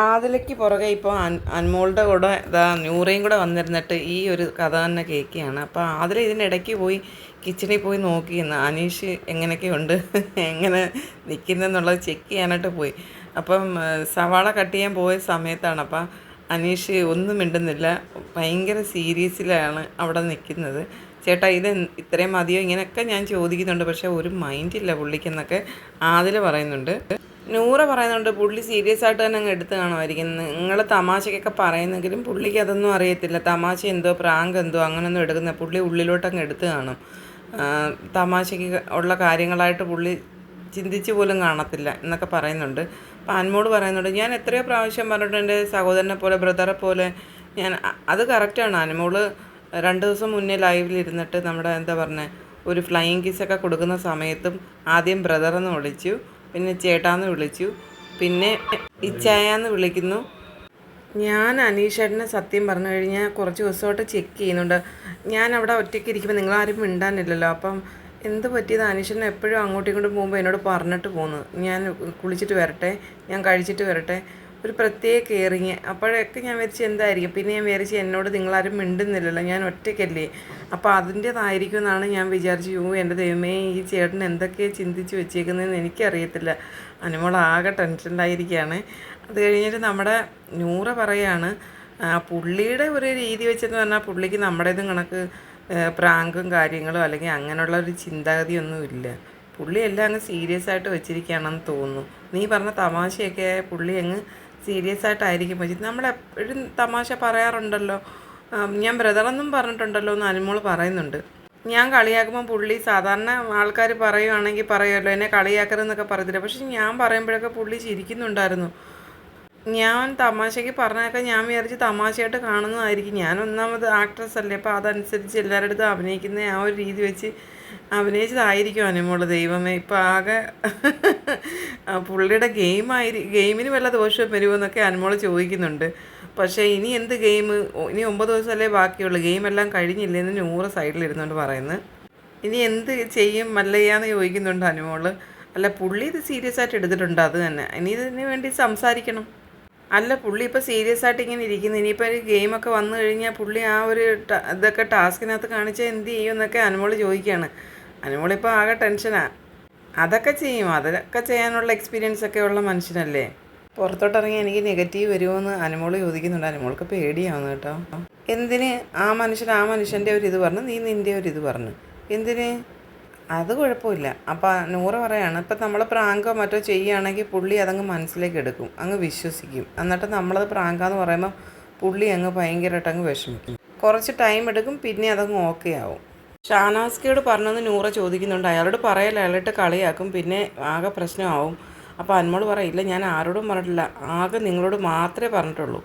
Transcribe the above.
ആതിലയ്ക്ക് പുറകെ ഇപ്പോൾ അൻ അൻമോളുടെ കൂടെ ഇതാ നൂറയും കൂടെ വന്നിരുന്നിട്ട് ഈ ഒരു കഥ തന്നെ കേൾക്കുകയാണ്. അപ്പോൾ ആതില ഇതിനിടയ്ക്ക് പോയി കിച്ചണിൽ പോയി നോക്കിയിരുന്നു അനീഷ് എങ്ങനെയൊക്കെയുണ്ട് എങ്ങനെ നിൽക്കുന്നെന്നുള്ളത് ചെക്ക് ചെയ്യാനായിട്ട് പോയി. അപ്പം സവാള കട്ട് ചെയ്യാൻ പോയ സമയത്താണ്. അപ്പം അനീഷ് ഒന്നും മിണ്ടുന്നില്ല. ഭയങ്കര സീരിയസിലാണ് അവിടെ നിൽക്കുന്നത്. ചേട്ടാ ഇത് ഇത്രയും മതിയോ? ഇങ്ങനെയൊക്കെ ഞാൻ ചോദിക്കുന്നുണ്ട്. പക്ഷേ ഒരു മൈൻഡില്ല പുള്ളിക്കെന്നൊക്കെ ആതിൽ പറയുന്നുണ്ട്. നൂറ പറയുന്നുണ്ട് പുള്ളി സീരിയസ് ആയിട്ട് തന്നെ അങ്ങ് എടുത്ത് കാണുമായിരിക്കും. നിങ്ങൾ തമാശക്കൊക്കെ പറയുന്നെങ്കിലും പുള്ളിക്ക് അതൊന്നും അറിയത്തില്ല. തമാശ എന്തോ പ്രാങ്ക് എന്തോ അങ്ങനെയൊന്നും എടുക്കുന്ന പുള്ളി ഉള്ളിലോട്ട് അങ്ങ് എടുത്ത് കാണും. തമാശയ്ക്ക് ഉള്ള കാര്യങ്ങളായിട്ട് പുള്ളി ചിന്തിച്ച് പോലും കാണത്തില്ല എന്നൊക്കെ പറയുന്നുണ്ട്. അപ്പം അൻമോട് പറയുന്നുണ്ട് ഞാൻ എത്രയോ പ്രാവശ്യം പറഞ്ഞിട്ടുണ്ട് എന്റെ സഹോദരനെ പോലെ ബ്രദറെ പോലെ ഞാൻ അത് കറക്റ്റാണ് അനുമോൾ രണ്ട് ദിവസം മുന്നേ ലൈവിലിരുന്നിട്ട് നമ്മുടെ എന്താ പറഞ്ഞത് ഒരു ഫ്ലൈയിങ് ഒക്കെ കൊടുക്കുന്ന സമയത്തും ആദ്യം ബ്രദറെന്ന് വിളിച്ചു. പിന്നെ ചേട്ടാന്ന് വിളിച്ചു. പിന്നെ ഇച്ചായാന്ന് വിളിക്കുന്നു. ഞാൻ അനീഷേട്ടനെ സത്യം പറഞ്ഞു കഴിഞ്ഞാൽ കുറച്ച് ദിവസമായിട്ട് ചെക്ക് ചെയ്യുന്നുണ്ട്. ഞാൻ അവിടെ ഒറ്റയ്ക്ക് ഇരിക്കുമ്പോൾ നിങ്ങളാരും മിണ്ടാനില്ലല്ലോ. അപ്പം എന്ത് പറ്റിയത്? അനീഷേട്ടൻ എപ്പോഴും അങ്ങോട്ടും ഇങ്ങോട്ടും പോകുമ്പോൾ എന്നോട് പറഞ്ഞിട്ട് പോന്നു. ഞാൻ കുളിച്ചിട്ട് വരട്ടെ. ഞാൻ കഴിച്ചിട്ട് വരട്ടെ. ഒരു പ്രത്യേക കെയറിങ് അപ്പോഴൊക്കെ ഞാൻ വിചാരിച്ചു എന്തായിരിക്കും? പിന്നെ ഞാൻ വിചാരിച്ചു എന്നോട് നിങ്ങളാരും മിണ്ടുന്നില്ലല്ലോ. ഞാൻ ഒറ്റയ്ക്കല്ലേ. അപ്പോൾ അതിന്റേതായിരിക്കും എന്നാണ് ഞാൻ വിചാരിച്ചു. യോ എന്റെ ദൈവമേ ഈ ചേട്ടൻ എന്തൊക്കെയാണ് ചിന്തിച്ച് വെച്ചേക്കുന്നതെന്ന് എനിക്കറിയത്തില്ല. അനുമോൾ ആകെ ടെൻഷനിലായിരിക്കുകയാണ്. അത് കഴിഞ്ഞിട്ട് നമ്മുടെ നൂറ പറയാണ് പുള്ളിയുടെ ഒരു രീതി വെച്ചെന്ന് പറഞ്ഞാൽ പുള്ളിക്ക് നമ്മുടേതും കണക്ക് പ്രാങ്കും കാര്യങ്ങളും അല്ലെങ്കിൽ അങ്ങനെയുള്ള ഒരു ചിന്താഗതിയൊന്നും ഇല്ല. പുള്ളി എല്ലാം അങ്ങ് സീരിയസ് ആയിട്ട് വെച്ചിരിക്കുകയാണെന്ന് തോന്നുന്നു. നീ പറഞ്ഞ തമാശയൊക്കെ പുള്ളി അങ്ങ് സീരിയസ് ആയിട്ടായിരിക്കും മജീദ്. നമ്മളെപ്പോഴും തമാശ പറയാറുണ്ടല്ലോ. ഞാൻ ബ്രദറെന്നും പറഞ്ഞിട്ടുണ്ടല്ലോ എന്ന് അനുമോൾ പറയുന്നുണ്ട്. ഞാൻ കളിയാക്കുമ്പോൾ പുള്ളി സാധാരണ ആൾക്കാർ പറയുവാണെങ്കിൽ പറയുമല്ലോ എന്നെ കളിയാക്കരുതെന്നൊക്കെ പറയത്തില്ല. പക്ഷെ ഞാൻ പറയുമ്പോഴൊക്കെ പുള്ളി ചിരിക്കുന്നുണ്ടായിരുന്നു. ഞാൻ തമാശയ്ക്ക് പറഞ്ഞൊക്കെ ഞാൻ വിചാരിച്ച് തമാശയായിട്ട് കാണുന്നതായിരിക്കും. ഞാൻ ഒന്നാമത് ആക്ട്രസ് അല്ലേ അപ്പോൾ അതനുസരിച്ച് എല്ലാവരുടെ അടുത്തും അഭിനയിക്കുന്ന ആ ഒരു രീതി വെച്ച് അഭിനയിച്ചതായിരിക്കും അനുമോൾ. ദൈവമേ ഇപ്പം ആകെ പുള്ളിയുടെ ഗെയിമായി ഗെയിമിന് വല്ല ദോഷം വരുമെന്നൊക്കെ അനുമോൾ ചോദിക്കുന്നുണ്ട്. പക്ഷേ ഇനി എന്ത് ഗെയിം? ഇനി ഒമ്പത് ദിവസമല്ലേ ബാക്കിയുള്ളൂ. ഗെയിം എല്ലാം കഴിഞ്ഞില്ലെന്ന് നൂറ് സൈഡിലിരുന്നുകൊണ്ട് പറയുന്നത് ഇനി എന്ത് ചെയ്യും മല്ലയ്യാന്ന് ചോദിക്കുന്നുണ്ട് അനുമോൾ. അല്ല പുള്ളി ഇത് സീരിയസ് ആയിട്ട് എടുത്തിട്ടുണ്ട് അത് തന്നെ. ഇനി ഇതിന് വേണ്ടി സംസാരിക്കണം. അല്ല പുള്ളി ഇപ്പോൾ സീരിയസ് ആയിട്ട് ഇങ്ങനെ ഇരിക്കുന്നു. ഇനിയിപ്പോൾ ഒരു ഗെയിമൊക്കെ വന്നു കഴിഞ്ഞാൽ പുള്ളി ആ ഒരു ഇതൊക്കെ ടാസ്കിനകത്ത് കാണിച്ചാൽ എന്ത് ചെയ്യും എന്നൊക്കെ അനുമോൾ ചോദിക്കുകയാണ് അനുമോളിപ്പോൾ ആകെ ടെൻഷനാണ് അതൊക്കെ ചെയ്യും. അതൊക്കെ ചെയ്യാനുള്ള എക്സ്പീരിയൻസ് ഒക്കെ ഉള്ള മനുഷ്യനല്ലേ? പുറത്തോട്ടിറങ്ങി എനിക്ക് നെഗറ്റീവ് വരുമോയെന്ന് അനുമോൾ ചോദിക്കുന്നുണ്ട്. അനുമോൾക്ക് പേടിയാവുന്നു കേട്ടോ. എന്തിന് ആ മനുഷ്യൻ ആ മനുഷ്യന്റെ ഒരു ഇത് പറഞ്ഞു നീ നിന്റെ ഒരു ഇത് പറഞ്ഞു. എന്തിന്? അത് കുഴപ്പമില്ല. അപ്പം നൂറ് പറയാണ് ഇപ്പം നമ്മൾ പ്രാങ്കോ മറ്റോ ചെയ്യുകയാണെങ്കിൽ പുള്ളി അതങ്ങ് മനസ്സിലേക്ക് എടുക്കും അങ്ങ് വിശ്വസിക്കും. എന്നിട്ട് നമ്മളത് പ്രാങ്കാന്ന് പറയുമ്പോൾ പുള്ളി അങ്ങ് ഭയങ്കരമായിട്ട് അങ്ങ് വിഷമിക്കും. കുറച്ച് ടൈം എടുക്കും പിന്നെ അതങ്ങ് ഓക്കെ ആവും. ഷാനാസ്കയോട് പറഞ്ഞത് നൂറ ചോദിക്കുന്നുണ്ട്. അയാളോട് പറയല്ല അയാളിട്ട് കളിയാക്കും പിന്നെ ആകെ പ്രശ്നമാവും. അപ്പോൾ അന്മോട് പറയില്ല ഞാൻ ആരോടും പറഞ്ഞിട്ടില്ല. ആകെ നിങ്ങളോട് മാത്രമേ പറഞ്ഞിട്ടുള്ളൂ.